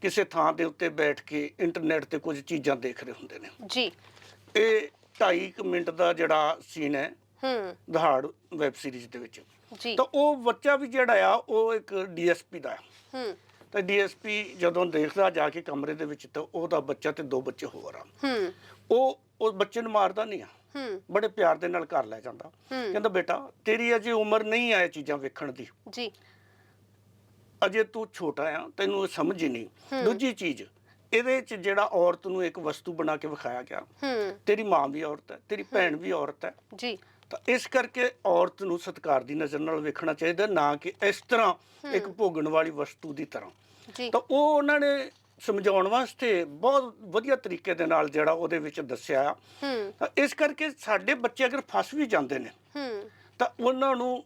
ਕਿਸੇ ਥਾਂ ਦੇ ਉੱਤੇ ਬੈਠ ਕੇ ਇੰਟਰਨੈਟ ਤੇ ਕੁਝ ਚੀਜ਼ਾਂ ਦੇਖ ਰਹੇ ਹੁੰਦੇ ਨੇ। ਜੀ। ਇਹ 2.5 ਮਿੰਟ ਦਾ ਜਿਹੜਾ ਸੀਨ ਹੈ ਹੂੰ। ਦਹਾੜ ਵੈਬ ਸੀਰੀਜ਼ ਦੇ ਵਿੱਚ। ਜੀ। ਤਾਂ ਉਹ ਬੱਚਾ ਵੀ ਜਿਹੜਾ ਆ ਉਹ ਇੱਕ ਡੀਐਸਪੀ ਦਾ ਆ। ਹੂੰ। ਤਾਂ ਡੀਐਸਪੀ ਜਦੋਂ ਦੇਖਦਾ ਜਾ ਕੇ ਕਮਰੇ ਦੇ ਵਿੱਚ ਤਾਂ ਉਹਦਾ ਬੱਚਾ ਤੇ ਦੋ ਬੱਚੇ ਹੋਰ ਆ। ਹੂੰ। ਉਹ ਉਸ ਬੱਚੇ ਨੂੰ ਮਾਰਦਾ ਨਹੀਂ ਆ। ਬੜੇ ਪਿਆਰ ਦੇ ਨਾਲ ਘਰ ਲੈ ਜਾਂਦਾ। ਕਹਿੰਦਾ ਬੇਟਾ ਤੇਰੀ ਅਜੇ ਉਮਰ ਨਹੀਂ ਆ ਇਹ ਚੀਜ਼ਾਂ ਵੇਖਣ ਦੀ। ਜੀ। ਅਜੇ ਤੂੰ ਛੋਟਾ ਆ ਤੈਨੂੰ ਸਮਝ ਹੀ ਨਹੀਂ। ਦੂਜੀ ਚੀਜ਼ ਇਹਦੇ ਚ ਜਿਹੜਾ ਔਰਤ ਨੂੰ ਇੱਕ ਵਸਤੂ ਬਣਾ ਕੇ ਵਿਖਾਇਆ ਗਿਆ ਤੇਰੀ ਮਾਂ ਵੀ ਔਰਤ ਹੈ ਤੇਰੀ ਭੈਣ ਵੀ ਔਰਤ ਹੈ। ਜੀ। ਤਾਂ ਇਸ ਕਰਕੇ ਔਰਤ ਨੂੰ ਸਤਿਕਾਰ ਦੀ ਨਜ਼ਰ ਨਾਲ ਵੇਖਣਾ ਚਾਹੀਦਾ ਨਾ ਕਿ ਇਸ ਤਰ੍ਹਾਂ ਇੱਕ ਭੋਗਣ ਵਾਲੀ ਵਸਤੂ ਦੀ ਤਰ੍ਹਾਂ। ਜੀ। ਤਾਂ ਉਹ ਉਹਨਾਂ ਨੇ ਸਮਝਾਉਣ ਵਾਸਤੇ ਬਹੁਤ ਵਧੀਆ ਤਰੀਕੇ ਦੇ ਨਾਲ ਜਿਹੜਾ ਉਹਦੇ ਵਿੱਚ ਦੱਸਿਆ ਹੂੰ। ਤਾਂ ਇਸ ਕਰਕੇ ਸਾਡੇ ਬੱਚੇ ਅਗਰ ਫਸ ਵੀ ਜਾਂਦੇ ਨੇ ਹੂੰ। ਤਾਂ ਉਹਨਾਂ ਨੂੰ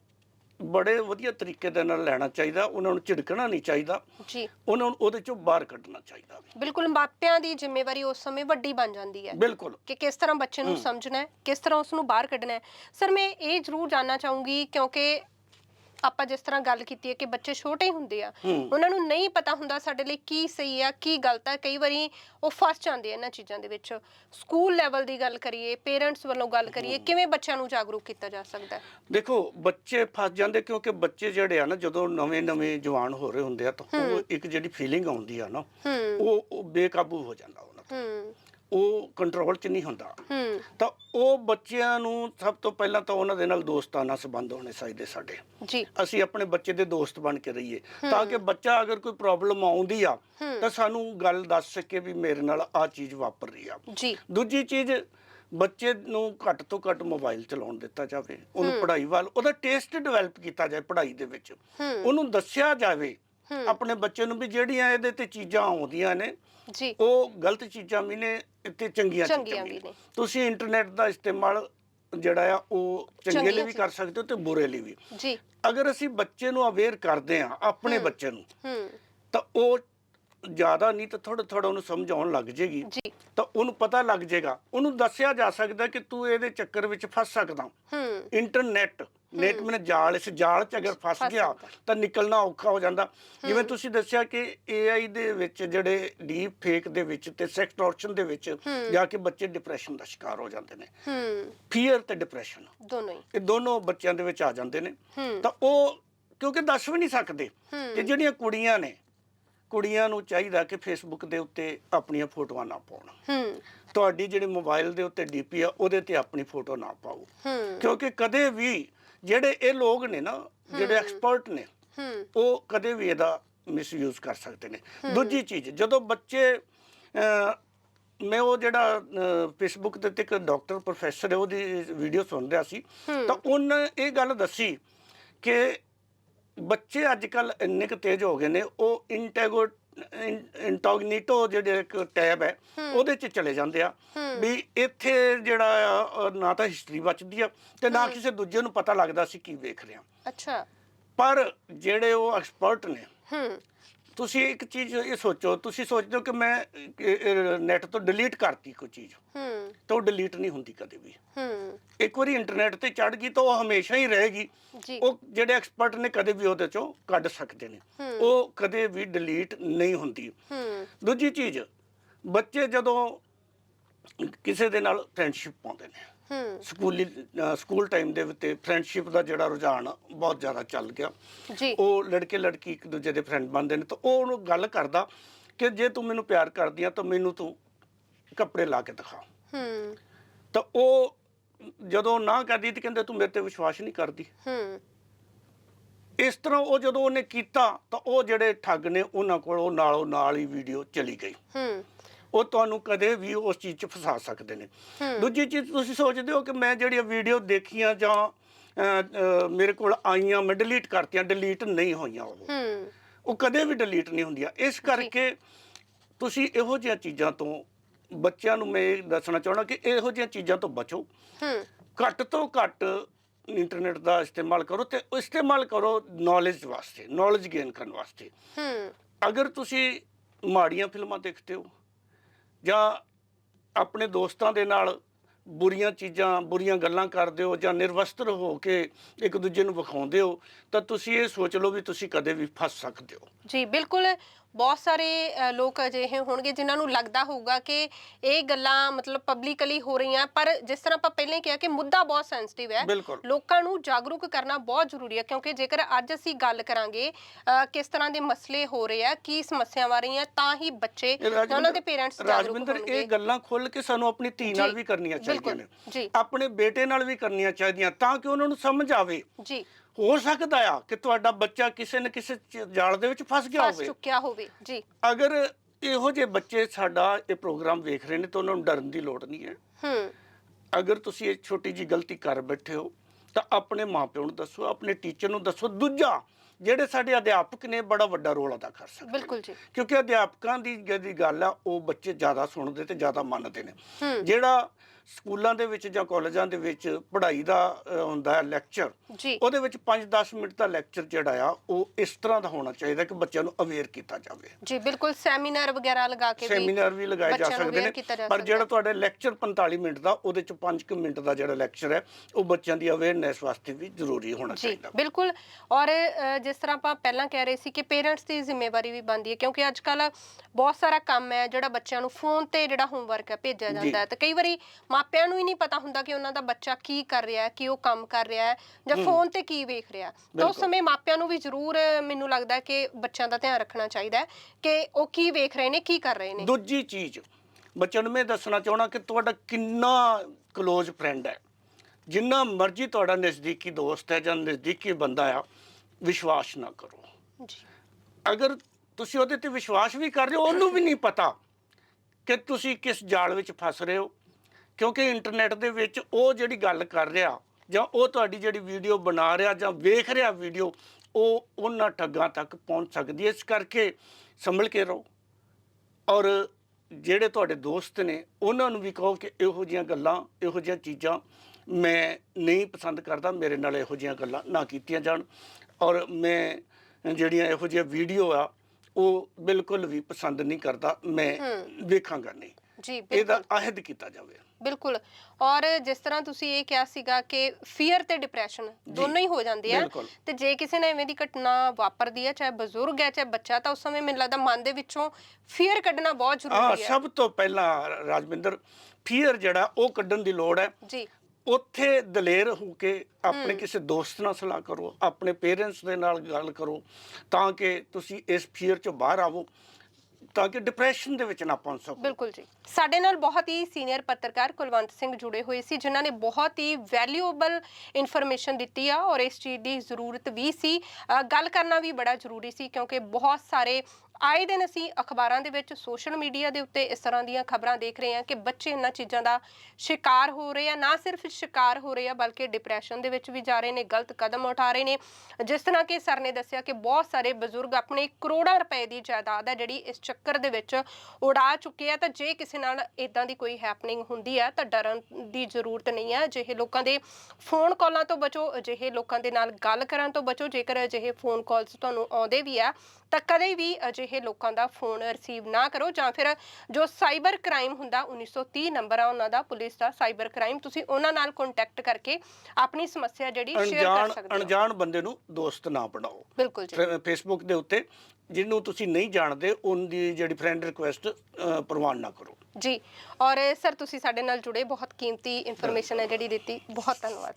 ਬੜੇ ਵਧੀਆ ਤਰੀਕੇ ਦੇ ਨਾਲ ਲੈਣਾ ਚਾਹੀਦਾ ਉਹਨਾਂ ਨੂੰ ਝਿੜਕਣਾ ਨਹੀਂ ਚਾਹੀਦਾ। ਜੀ। ਉਹਨਾਂ ਨੂੰ ਉਹਦੇ ਚੋਂ ਬਾਹਰ ਕੱਢਣਾ ਚਾਹੀਦਾ। ਬਿਲਕੁਲ ਮਾਪਿਆਂ ਦੀ ਜ਼ਿੰਮੇਵਾਰੀ ਉਸ ਸਮੇਂ ਵੱਡੀ ਬਣ ਜਾਂਦੀ ਹੈ। ਬਿਲਕੁਲ। ਕਿ ਕਿਸ ਤਰ੍ਹਾਂ ਬੱਚੇ ਨੂੰ ਸਮਝਣਾ ਹੈ ਕਿਸ ਤਰ੍ਹਾਂ ਉਸ ਨੂੰ ਬਾਹਰ ਕੱਢਣਾ ਹੈ। ਸਰ ਮੈਂ ਇਹ ਜ਼ਰੂਰ ਜਾਨਣਾ ਚਾਹੂੰਗੀ ਕਿਉਂਕਿ ਆਪਾਂ ਜਿਸ ਤਰ੍ਹਾਂ ਗੱਲ ਕੀਤੀ ਹੈ ਕਿ ਬੱਚੇ ਛੋਟੇ ਹੁੰਦੇ ਆ ਉਹਨਾਂ ਨੂੰ ਨਹੀਂ ਪਤਾ ਹੁੰਦਾ ਸਾਡੇ ਲਈ ਕੀ ਸਹੀ ਆ ਕੀ ਗਲਤ ਆ ਕਈ ਵਾਰੀ ਉਹ ਫਸ ਜਾਂਦੇ ਆ ਇਹਨਾਂ ਚੀਜ਼ਾਂ ਦੇ ਵਿੱਚ। ਸਕੂਲ ਲੈਵਲ ਦੀ ਗੱਲ ਕਰੀਏ ਪੇਰੈਂਟਸ ਵੱਲੋਂ ਗੱਲ ਕਰੀਏ ਕਿਵੇਂ ਬੱਚਿਆਂ ਨੂੰ ਜਾਗਰੂਕ ਕੀਤਾ ਜਾ ਸਕਦਾ ਹੈ? ਦੇਖੋ ਬੱਚੇ ਫਸ ਜਾਂਦੇ ਕਿਉਂਕਿ ਬੱਚੇ ਜਿਹੜੇ ਆ ਨਾ ਜਦੋਂ ਨਵੇਂ ਨਵੇਂ ਜਵਾਨ ਹੋ ਰਹੇ ਹੁੰਦੇ ਆ ਤਾਂ ਉਹ ਇੱਕ ਜਿਹੜੀ ਫੀਲਿੰਗ ਆਉਂਦੀ ਆ ਨਾ ਉਹ ਉਹ ਬੇਕਾਬੂ ਹੋ ਜਾਂਦਾ ਉਹਨਾਂ ਤੋਂ। ਹੂੰ। ਉਹ ਕੰਟਰੋਲ 'ਚ ਨਹੀਂ ਹੁੰਦਾ। ਹੂੰ। ਤਾਂ ਉਹ ਬੱਚਿਆਂ ਨੂੰ ਸਭ ਤੋਂ ਪਹਿਲਾਂ ਤਾਂ ਉਹਨਾਂ ਦੇ ਨਾਲ ਦੋਸਤਾਨਾ ਸੰਬੰਧ ਹੋਣੇ ਚਾਹੀਦੇ ਸਾਡੇ। ਜੀ। ਅਸੀਂ ਆਪਣੇ ਬੱਚੇ ਦੇ ਦੋਸਤ ਬਣ ਕੇ ਰਹੀਏ। ਤਾਂ ਕਿ ਬੱਚਾ ਅਗਰ ਕੋਈ ਪ੍ਰੋਬਲਮ ਆਉਂਦੀ ਆ। ਤਾਂ ਸਾਨੂੰ ਗੱਲ ਦੱਸ ਸਕੇ ਵੀ ਮੇਰੇ ਨਾਲ ਆ ਚੀਜ਼ ਵਾਪਰ ਰਹੀ ਆ। ਜੀ। ਦੂਜੀ ਚੀਜ਼ ਬੱਚੇ ਨੂੰ ਘੱਟ ਤੋਂ ਘੱਟ ਮੋਬਾਈਲ ਚਲਾਉਣ ਦਿੱਤਾ ਜਾਵੇ। ਉਹਨੂੰ ਪੜ੍ਹਾਈ ਵੱਲ ਉਹਦਾ ਟੇਸਟ ਡਿਵੈਲਪ ਕੀਤਾ ਜਾਏ ਪੜ੍ਹਾਈ ਦੇ ਵਿੱਚ। ਉਹਨੂੰ ਦੱਸਿਆ ਜਾਵੇ। ਆਪਣੇ ਬੱਚੇ ਨੂੰ ਵੀ ਜਿਹੜੀਆਂ ਇਹਦੇ ਤੇ ਚੀਜ਼ਾਂ ਆਉਂਦੀਆਂ ਨੇ ਜੀ। ਉਹ ਗਲਤ ਚੀਜ਼ਾਂ ਵੀ ਨੇ ਤੇ ਚੰਗੀਆਂ ਚੀਜ਼ਾਂ ਵੀ ਨੇ। ਤੁਸੀਂ ਇੰਟਰਨੈਟ ਦਾ ਇਸਤੇਮਾਲ ਜਿਹੜਾ ਆ ਉਹ ਚੰਗੇ ਲਈ ਵੀ ਕਰ ਸਕਦੇ ਹੋ ਤੇ ਬੁਰੇ ਲਈ ਵੀ। ਜੀ। ਅਗਰ ਅਸੀਂ ਬੱਚੇ ਨੂੰ ਅਵੇਅਰ ਕਰਦੇ ਆ ਆਪਣੇ ਬੱਚੇ ਨੂੰ ਹੂੰ। ਤਾਂ ਉਹ ਜ਼ਿਆਦਾ ਨਹੀਂ ਤਾਂ ਥੋੜਾ ਥੋੜਾ ਉਹਨੂੰ ਸਮਝਾਉਣ ਲੱਗ ਜੇਗੀ। ਜੀ। ਤਾਂ ਉਹਨੂੰ ਪਤਾ ਲੱਗ ਜਾਏਗਾ ਉਹਨੂੰ ਦੱਸਿਆ ਜਾ ਸਕਦਾ ਕਿ ਤੂੰ ਇਹਦੇ ਚੱਕਰ ਵਿੱਚ ਫਸ ਸਕਦਾ। ਹੂੰ। ਇੰਟਰਨੈਟ। ਨੈਟ ਮਨ ਜਾਲ ਇਸ ਜਾਲ 'ਚ ਅਗਰ ਫਸ ਗਿਆ। ਤਾਂ ਨਿਕਲਣਾ ਔਖਾ ਹੋ ਜਾਂਦਾ। ਜਿਵੇਂ ਤੁਸੀਂ ਦੱਸਿਆ ਕਿ AI ਦੇ ਵਿੱਚ ਜਿਹੜੇ ਡੀਪ ਫੇਕ ਦੇ ਵਿੱਚ ਤੇ ਸੈਕਸਟੋਰਸ਼ਨ ਦੇ ਵਿੱਚ ਜਾ ਕੇ ਬੱਚੇ ਡਿਪਰੈਸ਼ਨ ਦਾ ਸ਼ਿਕਾਰ ਹੋ ਜਾਂਦੇ ਨੇ। ਹੂੰ। ਫੀਅਰ ਤੇ ਡਿਪਰੈਸ਼ਨ ਦੋਨੋਂ ਹੀ। ਇਹ ਦੋਨੋਂ ਬੱਚਿਆਂ ਦੇ ਵਿੱਚ ਆ ਜਾਂਦੇ ਨੇ। ਤਾਂ ਉਹ ਕਿਉਂਕਿ ਦੱਸ ਵੀ ਨਹੀਂ ਸਕਦੇ। ਤੇ ਜਿਹੜੀਆਂ ਕੁੜੀਆਂ ਨੇ ਕੁੜੀਆਂ ਨੂੰ ਚਾਹੀਦਾ ਕਿ ਫੇਸਬੁੱਕ ਦੇ ਉੱਤੇ ਆਪਣੀਆਂ ਫੋਟੋਆਂ ਨਾ ਪਾਉਣ। ਹੂੰ। ਤੁਹਾਡੀ ਜਿਹੜੀ ਮੋਬਾਈਲ ਦੇ ਉੱਤੇ ਡੀਪੀ ਆ ਉਹਦੇ ਤੇ ਆਪਣੀ ਫੋਟੋ ਨਾ ਪਾਓ। ਹੂੰ। ਕਿਉਂਕਿ ਕਦੇ ਵੀ ਜਿਹੜੇ ਇਹ ਲੋਕ ਨੇ ਨਾ ਜਿਹੜੇ ਐਕਸਪਰਟ ਨੇ ਹੂੰ। ਉਹ ਕਦੇ ਵੀ ਇਹਦਾ ਮਿਸਯੂਜ਼ ਕਰ ਸਕਦੇ ਨੇ। ਦੂਜੀ ਚੀਜ਼ ਜਦੋਂ ਬੱਚੇ ਮੈਂ ਉਹ ਜਿਹੜਾ ਫੇਸਬੁੱਕ ਤੇ ਇੱਕ ਡਾਕਟਰ ਪ੍ਰੋਫੈਸਰ ਹੈ ਉਹਦੀ ਵੀਡੀਓ ਸੁਣ ਰਿਹਾ ਸੀ। ਤਾਂ ਉਹਨੇ ਇਹ ਗੱਲ ਦੱਸੀ ਕਿ ਬੱਚੇ ਅੱਜ ਕੱਲ ਇੰਨੇ ਕੁ ਤੇਜ਼ ਹੋ ਗਏ ਨੇ ਉਹ ਇੰਟੈਗੋ ਇੰਟੋਗਨੀਟੋ ਜਿਹੜੇ ਇੱਕ ਟੈਬ ਹੈ ਉਹਦੇ 'ਚ ਚਲੇ ਜਾਂਦੇ ਆ। ਵੀ ਇੱਥੇ ਜਿਹੜਾ ਆ, ਨਾ ਤਾਂ ਹਿਸਟਰੀ ਬਚਦੀ ਆ ਤੇ ਨਾ ਕਿਸੇ ਦੂਜੇ ਨੂੰ ਪਤਾ ਲੱਗਦਾ ਸੀ ਕੀ ਵੇਖ ਰਹੇ ਅੱਛਾ। ਪਰ ਜਿਹੜੇ ਉਹ ਐਕਸਪਰਟ ਨੇ ਹੂੰ। ਤੁਸੀਂ ਇੱਕ ਚੀਜ਼ ਇਹ ਸੋਚੋ ਤੁਸੀਂ ਸੋਚਦੇ ਹੋ ਕਿ ਮੈਂ ਨੈਟ ਤੋਂ ਡਿਲੀਟ ਕਰਤੀ ਕੋਈ ਚੀਜ਼। ਹੂੰ। ਤਾਂ ਉਹ ਡਿਲੀਟ ਨਹੀਂ ਹੁੰਦੀ ਕਦੇ ਵੀ। ਹੂੰ। ਇੱਕ ਵਾਰੀ ਇੰਟਰਨੈਟ ਤੇ ਚੜ ਗਈ ਤਾਂ ਉਹ ਹਮੇਸ਼ਾ ਹੀ ਰਹੇਗੀ ਉਹ ਜਿਹੜੇ ਐਕਸਪਰਟ ਨੇ ਕਦੇ ਵੀ ਉਹਦੇ ਚੋਂ ਕੱਢ ਸਕਦੇ ਨੇ। ਉਹ ਕਦੇ ਵੀ ਡਿਲੀਟ ਨਹੀਂ ਹੁੰਦੀ। ਹੂੰ। ਦੂਜੀ ਚੀਜ਼ ਬੱਚੇ ਜਦੋਂ ਕਿਸੇ ਦੇ ਨਾਲ ਫਰੈਂਡਸ਼ਿਪ ਪਾਉਂਦੇ ਨੇ ਹੂੰ ਸਕੂਲੀ ਸਕੂਲ ਟਾਈਮ ਦੇ ਉੱਤੇ ਫਰੈਂਡਸ਼ਿਪ ਦਾ ਜਿਹੜਾ ਰੁਝਾਨ ਬਹੁਤ ਜ਼ਿਆਦਾ ਚੱਲ ਗਿਆ। ਜੀ। ਉਹ ਲੜਕੇ ਲੜਕੀ ਇੱਕ ਦੂਜੇ ਦੇ ਫਰੈਂਡ ਬਣਦੇ ਨੇ ਤਾਂ ਉਹ ਉਹਨੂੰ ਗੱਲ ਕਰਦਾ ਕਿ ਜੇ ਤੂੰ ਮੈਨੂੰ ਪਿਆਰ ਕਰਦੀ ਆ ਤਾਂ ਮੈਨੂੰ ਤੂੰ ਕੱਪੜੇ ਲਾ ਕੇ ਦਿਖਾ। ਹੂੰ। ਤਾਂ ਉਹ ਜਦੋਂ ਨਾ ਕਰਦੀ ਤੇ ਕਹਿੰਦੇ ਤੂੰ ਮੇਰੇ ਤੇ ਵਿਸ਼ਵਾਸ ਨਹੀਂ ਕਰਦੀ। ਹੂੰ। ਇਸ ਤਰ੍ਹਾਂ ਉਹ ਜਦੋਂ ਉਹਨੇ ਕੀਤਾ ਤਾਂ ਉਹ ਜਿਹੜੇ ਠੱਗ ਨੇ ਉਹਨਾਂ ਕੋਲ ਉਹ ਨਾਲੋਂ ਨਾਲ ਹੀ ਵੀਡੀਓ ਚਲੀ ਗਈ। ਹੂੰ। ਉਹ ਤੁਹਾਨੂੰ ਕਦੇ ਵੀ ਉਸ ਚੀਜ਼ 'ਚ ਫਸਾ ਸਕਦੇ ਨੇ। ਦੂਜੀ ਚੀਜ਼ ਤੁਸੀਂ ਸੋਚਦੇ ਹੋ ਕਿ ਮੈਂ ਜਿਹੜੀਆਂ ਵੀਡੀਓ ਦੇਖੀਆਂ ਜਾਂ ਮੇਰੇ ਕੋਲ ਆਈਆਂ ਮੈਂ ਡਿਲੀਟ ਕਰਤੀਆਂ ਡਿਲੀਟ ਨਹੀਂ ਹੋਈਆਂ ਉਹ। ਉਹ ਕਦੇ ਵੀ ਡਿਲੀਟ ਨਹੀਂ ਹੁੰਦੀਆਂ। ਇਸ ਕਰਕੇ ਤੁਸੀਂ ਇਹੋ ਜਿਹੀਆਂ ਚੀਜ਼ਾਂ ਤੋਂ ਬੱਚਿਆਂ ਨੂੰ ਮੈਂ ਇਹ ਦੱਸਣਾ ਚਾਹਣਾ ਕਿ ਇਹੋ ਜਿਹੀਆਂ ਚੀਜ਼ਾਂ ਤੋਂ ਬਚੋ। ਘੱਟ ਤੋਂ ਘੱਟ ਇੰਟਰਨੈਟ ਦਾ ਇਸਤੇਮਾਲ ਕਰੋ ਤੇ ਇਸਤੇਮਾਲ ਕਰੋ ਨੌਲੇਜ ਵਾਸਤੇ ਨੌਲੇਜ ਗੇਨ ਕਰਨ ਵਾਸਤੇ। ਅਗਰ ਤੁਸੀਂ ਮਾੜੀਆਂ ਫਿਲਮਾਂ ਦੇਖਦੇ ਹੋ ਜਾਂ ਆਪਣੇ ਦੋਸਤਾਂ ਦੇ ਨਾਲ ਬੁਰੀਆਂ ਚੀਜ਼ਾਂ, ਬੁਰੀਆਂ ਗੱਲਾਂ ਕਰਦੇ ਹੋ ਜਾਂ ਨਿਰਵਸਤਰ ਹੋ ਕੇ ਇੱਕ ਦੂਜੇ ਨੂੰ ਵਿਖਾਉਂਦੇ ਹੋ, ਤਾਂ ਤੁਸੀਂ ਇਹ ਸੋਚ ਲਓ ਵੀ ਤੁਸੀਂ ਕਦੇ ਵੀ ਫਸ ਸਕਦੇ ਹੋ। ਜੀ, ਬਿਲਕੁਲ ਬਹੁਤ ਸਾਰੇ ਅ, ਲੋਕ ਅਜਿਹੇ ਹੋਣਗੇ ਜਿਨ੍ਹਾਂ ਨੂੰ ਲੱਗਦਾ ਹੋਊਗਾ ਕਿ ਇਹ ਗੱਲਾਂ ਮਤਲਬ ਪਬਲਿਕਲੀ ਹੋ ਰਹੀਆਂ ਪਰ ਜਿਸ ਤਰ੍ਹਾਂ ਆਪਾਂ ਪਹਿਲਾਂ ਹੀ ਕਿਹਾ ਕਿ ਮੁੱਦਾ ਬਹੁਤ ਸੈਂਸਿਟਿਵ ਹੈ। ਬਿਲਕੁਲ। ਲੋਕਾਂ ਨੂੰ ਜਾਗਰੂਕ ਕਰਨਾ ਬਹੁਤ ਜ਼ਰੂਰੀ ਹੈ ਕਿਉਂਕਿ ਜੇਕਰ ਅੱਜ ਅਸੀਂ ਗੱਲ ਕਰਾਂਗੇ ਅ, ਕਿਸ ਤਰ੍ਹਾਂ ਦੇ ਮਸਲੇ ਹੋ ਰਹੇ ਆ ਕੀ ਸਮੱਸਿਆਵਾਂ ਆ ਰਹੀਆਂ ਤਾਂ ਹੀ ਬੱਚੇ ਇਹ ਜਾਂ ਉਹਨਾਂ ਦੇ ਪੇਰੈਂਟਸ ਜਾਗਰੂਕ ਰਾਜਵਿੰਦਰ ਹੋਣਗੇ। ਇਹ ਗੱਲਾਂ ਖੁੱਲ ਕੇ ਸਾਨੂੰ ਆਪਣੀ ਧੀ ਨਾਲ ਜੀ, ਵੀ ਕਰਨੀਆਂ ਚਾਹੀਦੀਆਂ ਬਿਲਕੁਲ, ਨੇ। ਜੀ। ਆਪਣੇ ਬੇਟੇ ਨਾਲ ਵੀ ਕਰਨੀਆਂ ਚਾਹੀਦੀਆਂ ਤਾਂ ਕਿ ਉਹਨਾਂ ਨੂੰ ਸਮਝ ਆਵੇ। ਜੀ। ਹੋ ਸਕਦਾ ਆ ਕਿ ਤੁਹਾਡਾ ਬੱਚਾ ਕਿਸੇ ਨਾ ਕਿਸੇ ਚ- ਜਾਲ ਦੇ ਵਿੱਚ ਫਸ ਗਿਆ ਫਸ ਹੋਵੇ। ਚੁੱਕਿਆ ਹੋਵੇ ਜੀ। ਅਗਰ ਇਹੋ ਜਿਹੇ ਬੱਚੇ ਸਾਡਾ ਇਹ ਪ੍ਰੋਗਰਾਮ ਵੇਖ ਰਹੇ ਨੇ ਤਾਂ ਉਹਨਾਂ ਨੂੰ ਡਰਨ ਦੀ ਲੋੜ ਨਹੀਂ ਹੈ। ਹੂੰ। ਅਗਰ ਤੁਸੀਂ ਇਹ ਛੋਟੀ ਜੀ ਗਲਤੀ ਕਰ ਬੈਠੇ ਹੋ ਤਾਂ ਆਪਣੇ ਮਾਪਿਆਂ ਨੂੰ ਦੱਸੋ ਆਪਣੇ ਟੀਚਰ ਨੂੰ ਦੱਸੋ। ਦੂਜਾ ਜਿਹੜੇ ਸਾਡੇ ਅਧਿਆਪਕ ਨੇ ਬੜਾ ਵੱਡਾ ਰੋਲ ਅਦਾ ਕਰ ਸਕਦੇ ਨੇ। ਬਿਲਕੁਲ ਜੀ। ਕਿਉਂਕਿ ਅਧਿਆਪਕਾਂ ਦੀ ਜਿਹੜੀ ਗੱਲ ਆ ਉਹ ਬੱਚੇ ਜ਼ਿਆਦਾ ਸੁਣਦੇ ਤੇ ਜ਼ਿਆਦਾ ਮੰਨਦੇ ਨੇ। ਹੂੰ। ਜਿਹੜਾ ਸਕੂਲਾਂ ਦੇ ਵਿੱਚ ਜਾਂ ਕਾਲਜਾਂ ਦੇ ਵਿੱਚ ਪੜ੍ਹਾਈ ਦਾ ਹੁੰਦਾ ਹੈ ਲੈਕਚਰ। ਜੀ। ਉਹਦੇ ਵਿੱਚ 5-10 ਮਿੰਟ ਦਾ ਲੈਕਚਰ ਜਿਹੜਾ ਆ ਉਹ ਇਸ ਤਰ੍ਹਾਂ ਦਾ ਹੋਣਾ ਚਾਹੀਦਾ ਕਿ ਬੱਚਿਆਂ ਨੂੰ ਅਵੇਅਰ ਕੀਤਾ ਜਾਵੇ। ਜੀ ਬਿਲਕੁਲ ਸੈਮੀਨਾਰ ਵਗੈਰਾ ਲਗਾ ਕੇ ਵੀ ਸੈਮੀਨਾਰ ਵੀ ਲਗਾਏ ਜਾ ਸਕਦੇ ਨੇ ਜਾ ਪਰ ਜਿਹੜਾ। ਤੁਹਾਡੇ ਲੈਕਚਰ 45 ਮਿੰਟ ਦਾ ਉਹਦੇ ਚ 5 ਮਿੰਟ ਦਾ ਜਿਹੜਾ ਲੈਕਚਰ ਹੈ ਉਹ ਬੱਚਿਆਂ ਦੀ ਅਵੇਅਰਨੈਸ ਵਾਸਤੇ ਵੀ ਜ਼ਰੂਰੀ ਹੋਣਾ ਜੀ ਚਾਹੀਦਾ। ਬਿਲਕੁਲ। ਔਰ ਜਿਸ ਤਰ੍ਹਾਂ ਆਪਾਂ ਪਹਿਲਾਂ ਕਹਿ ਰਹੇ ਸੀ ਕਿ ਪੇਰੈਂਟਸ ਦੀ ਜ਼ਿੰਮੇਵਾਰੀ ਵੀ ਬਣਦੀ ਹੈ ਕਿਉਂਕਿ ਅੱਜ ਕੱਲ ਬਹੁਤ ਸਾਰਾ ਕੰਮ ਹੈ ਜਿਹੜਾ ਬੱਚਿਆਂ ਨੂੰ ਫੋਨ ਤੇ ਜਿਹੜਾ ਹੋਮਵਰਕ ਹੈ ਭੇਜਿਆ ਜੀ। ਜਾਂਦਾ ਹੈ। ਤੇ ਕਈ ਵਾਰੀ ਮਾਪਿਆਂ ਨੂੰ ਹੀ ਨਹੀਂ ਪਤਾ ਹੁੰਦਾ ਕਿ ਉਹਨਾਂ ਦਾ ਬੱਚਾ ਕੀ ਕਰ ਰਿਹਾ ਹੈ ਕੀ ਉਹ ਕੰਮ ਕਰ ਰਿਹਾ ਹੈ ਜਾਂ ਫੋਨ ਤੇ ਕੀ ਵੇਖ ਰਿਹਾ ਹੈ। ਤਾਂ ਉਸ ਬਿਲਕੁਲ। ਸਮੇਂ ਮਾਪਿਆਂ ਨੂੰ ਵੀ ਜ਼ਰੂਰ ਮੈਨੂੰ ਲੱਗਦਾ ਹੈ ਕਿ ਬੱਚਿਆਂ ਦਾ ਧਿਆਨ ਰੱਖਣਾ ਚਾਹੀਦਾ ਹੈ ਕਿ ਉਹ ਕੀ ਵੇਖ ਰਹੇ ਨੇ ਕੀ ਕਰ ਰਹੇ ਨੇ। ਦੂਜੀ ਚੀਜ਼ ਬੱਚਿਆਂ ਨੂੰ ਮੈਂ ਦੱਸਣਾ ਚਾਹਣਾ ਕਿ ਤੁਹਾਡਾ ਕਿੰਨਾ ক্লোਜ਼ ਫਰੈਂਡ ਹੈ। ਜਿੰਨਾ ਮਰਜ਼ੀ ਤੁਹਾਡਾ ਨਜ਼ਦੀਕੀ ਦੋਸਤ ਹੈ ਜਾਂ ਨਜ਼ਦੀਕੀ ਬੰਦਾ ਆ ਵਿਸ਼ਵਾਸ ਨਾ ਕਰੋ। ਜੀ। ਅਗਰ ਤੁਸੀਂ ਉਹਦੇ ਤੇ ਵਿਸ਼ਵਾਸ ਵੀ ਕਰ ਰਹੇ ਹੋ ਉਹਨੂੰ ਵੀ ਨਹੀਂ ਪਤਾ ਕਿ ਤੁਸੀਂ ਕਿਸ ਜਾਲ ਵਿੱਚ ਫਸ ਰਹੇ ਹੋ। ਕਿਉਂਕਿ ਇੰਟਰਨੈਟ ਦੇ ਵਿੱਚ ਉਹ ਜਿਹੜੀ ਗੱਲ ਕਰ ਰਿਹਾ ਜਾਂ ਉਹ ਤੁਹਾਡੀ ਜਿਹੜੀ ਵੀਡੀਓ ਬਣਾ ਰਿਹਾ ਜਾਂ ਵੇਖ ਰਿਹਾ ਵੀਡੀਓ ਉਹ ਉਹਨਾਂ ਠੱਗਾਂ ਤੱਕ ਪਹੁੰਚ ਸਕਦੀ ਹੈ। ਇਸ ਕਰਕੇ ਸੰਭਲ ਕੇ ਰਹੋ। ਔਰ ਜਿਹੜੇ ਤੁਹਾਡੇ ਦੋਸਤ ਨੇ ਉਹਨਾਂ ਨੂੰ ਵੀ ਕਹੋ ਕਿ ਇਹੋ ਜਿਹੀਆਂ ਗੱਲਾਂ ਇਹੋ ਜਿਹੀਆਂ ਚੀਜ਼ਾਂ ਮੈਂ ਨਹੀਂ ਪਸੰਦ ਕਰਦਾ ਮੇਰੇ ਨਾਲ ਇਹੋ ਜਿਹੀਆਂ ਗੱਲਾਂ ਨਾ ਕੀਤੀਆਂ ਜਾਣ। ਔਰ ਮੈਂ ਜਿਹੜੀਆਂ ਇਹੋ ਜਿਹੀਆਂ ਵੀਡੀਓ ਆ ਉਹ ਬਿਲਕੁਲ ਵੀ ਪਸੰਦ ਨਹੀਂ ਕਰਦਾ ਮੈਂ ਵੇਖਾਂਗਾ ਨਹੀਂ। ਜੀ ਇਹਦਾ ਅਹਿਦ ਕੀਤਾ ਜਾਵੇ। ਬਿਲਕੁਲ। ਔਰ ਜਿਸ ਤਰ੍ਹਾਂ ਤੁਸੀਂ ਇਹ ਕਿਹਾ ਸੀਗਾ ਕਿ ਫੀਅਰ ਤੇ ਡਿਪਰੈਸ਼ਨ ਦੋਨੋਂ ਹੀ ਹੋ ਜਾਂਦੇ ਆ। ਬਿਲਕੁਲ। ਤੇ ਜੇ ਕਿਸੇ ਨਾਲ ਐਵੇਂ ਦੀ ਘਟਨਾ ਵਾਪਰਦੀ ਹੈ ਚਾਹੇ ਬਜ਼ੁਰਗ ਹੈ ਚਾਹੇ ਬੱਚਾ ਤਾਂ ਉਸ ਸਮੇਂ ਮੈਨੂੰ ਲੱਗਦਾ ਮਨ ਦੇ ਵਿੱਚੋਂ ਫੀਅਰ ਕੱਢਣਾ ਬਹੁਤ ਜ਼ਰੂਰੀ ਹੈ ਸਭ ਤੋਂ ਪਹਿਲਾਂ ਰਾਜਵਿੰਦਰ ਫੀਅਰ ਜਿਹੜਾ ਉਹ ਕੱਢਣ ਦੀ ਲੋੜ ਹੈ। ਜੀ। ਉੱਥੇ ਦਲੇਰ ਹੋ ਕੇ ਆਪਣੇ ਕਿਸੇ ਦੋਸਤ ਨਾਲ ਸਲਾਹ ਕਰੋ ਆਪਣੇ ਪੇਰੈਂਟਸ ਦੇ ਨਾਲ ਗੱਲ ਕਰੋ ਤਾਂ ਕਿ ਤੁਸੀਂ ਇਸ ਫੀਅਰ ਚੋਂ ਬਾਹਰ ਆਵੋ। ਤਾਂ ਕਿ ਡਿਪਰੈਸ਼ਨ ਦੇ ਵਿੱਚ ਨਾ ਪਹੁੰਚ ਸਕੋ। ਬਿਲਕੁਲ ਜੀ। ਸਾਡੇ ਨਾਲ ਬਹੁਤ ਹੀ ਸੀਨੀਅਰ ਪੱਤਰਕਾਰ ਕੁਲਵੰਤ ਸਿੰਘ ਜੁੜੇ ਹੋਏ ਸੀ ਜਿਨ੍ਹਾਂ ਨੇ ਬਹੁਤ ਹੀ ਵੈਲਿਊਏਬਲ ਇਨਫੋਰਮੇਸ਼ਨ ਦਿੱਤੀ ਆ ਔਰ ਇਸ ਚੀਜ਼ ਦੀ ਜ਼ਰੂਰਤ ਵੀ ਸੀ। ਅ, ਗੱਲ ਕਰਨਾ ਵੀ ਬੜਾ ਜ਼ਰੂਰੀ ਸੀ ਕਿਉਂਕਿ ਬਹੁਤ ਸਾਰੇ ਆਏ ਦਿਨ ਅਸੀਂ ਅਖਬਾਰਾਂ ਦੇ ਵਿੱਚ ਸੋਸ਼ਲ ਮੀਡੀਆ ਦੇ ਉੱਤੇ ਇਸ ਤਰ੍ਹਾਂ ਦੀਆਂ ਖਬਰਾਂ ਦੇਖ ਰਹੇ ਹਾਂ ਕਿ ਬੱਚੇ ਇਹਨਾਂ ਚੀਜ਼ਾਂ ਦਾ ਸ਼ਿਕਾਰ ਹੋ ਰਹੇ ਆ, ਨਾ ਸਿਰਫ ਸ਼ਿਕਾਰ ਹੋ ਰਹੇ ਆ, ਬਲਕਿ ਡਿਪਰੈਸ਼ਨ ਦੇ ਵਿੱਚ ਵੀ ਜਾ ਰਹੇ ਨੇ, ਗਲਤ ਕਦਮ ਉਠਾ ਰਹੇ ਨੇ। ਜਿਸ ਤਰ੍ਹਾਂ ਕਿ ਸਰ ਨੇ ਦੱਸਿਆ ਕਿ ਬਹੁਤ ਸਾਰੇ ਬਜ਼ੁਰਗ ਆਪਣੇ ਕਰੋੜਾਂ ਰੁਪਏ ਦੀ ਜਾਇਦਾਦ ਹੈ, ਜਿਹੜੀ ਇਸ ਚੱਕਰ ਦੇ ਵਿੱਚ ਉਡਾ ਚੁੱਕੇ ਆ। ਤਾਂ ਜੇ ਕਿਸੇ ਨਾਲ ਇਦਾਂ ਦੀ ਕੋਈ ਹੈਪਨਿੰਗ ਹੁੰਦੀ ਹੈ, ਤਾਂ ਡਰਨ ਦੀ ਜ਼ਰੂਰਤ ਨਹੀਂ ਹੈ। ਅਜਿਹੇ ਲੋਕਾਂ ਦੇ ਫੋਨ ਕਾਲਾਂ ਤੋਂ ਬਚੋ, ਅਜਿਹੇ ਲੋਕਾਂ ਦੇ ਨਾਲ ਗੱਲ ਕਰਨ ਤੋਂ ਬਚੋ। ਜੇਕਰ ਅਜਿਹੇ ਫੋਨ ਕਾਲਸ ਤੁਹਾਨੂੰ ਆਉਂਦੇ ਵੀ ਆ ਤਾਂ ਕਦੇ ਵੀ ਅਜਿਹੇ ਲੋਕਾਂ ਦਾ ਫੋਨ ਰਿਸੀਵ ਨਾ ਕਰੋ ਜਾਂ ਫਿਰ ਜੋ ਸਾਈਬਰ ਕ੍ਰਾਈਮ ਹੁੰਦਾ 1930 ਨੰਬਰ ਆ ਉਹਨਾਂ ਦਾ ਪੁਲਿਸ ਦਾ ਸਾਈਬਰ ਕ੍ਰਾਈਮ ਤੁਸੀਂ ਉਹਨਾਂ ਨਾਲ ਕੰਟੈਕਟ ਕਰਕੇ ਆਪਣੀ ਸਮੱਸਿਆ ਜਿਹੜੀ ਸ਼ੇਅਰ ਕਰ ਸਕਦੇ ਹੋ। ਅਣਜਾਣ ਬੰਦੇ ਨੂੰ ਦੋਸਤ ਨਾ ਬਣਾਓ। ਬਿਲਕੁਲ ਜੀ। ਫੇਸਬੁੱਕ ਦੇ ਉੱਤੇ ਜਿਹਨੂੰ ਤੁਸੀਂ ਨਹੀਂ ਜਾਣਦੇ ਉਹਦੀ ਜਿਹੜੀ ਫਰੈਂਡ ਰਿਕੁਐਸਟ ਪ੍ਰਵਾਨ ਨਾ ਕਰੋ। ਜੀ। ਔਰ ਸਰ ਤੁਸੀਂ ਸਾਡੇ ਨਾਲ ਜੁੜੇ ਬਹੁਤ ਕੀਮਤੀ ਇਨਫੋਰਮੇਸ਼ਨ ਹੈ ਜਿਹੜੀ ਦਿੱਤੀ। ਬਹੁਤ ਧੰਨਵਾਦ।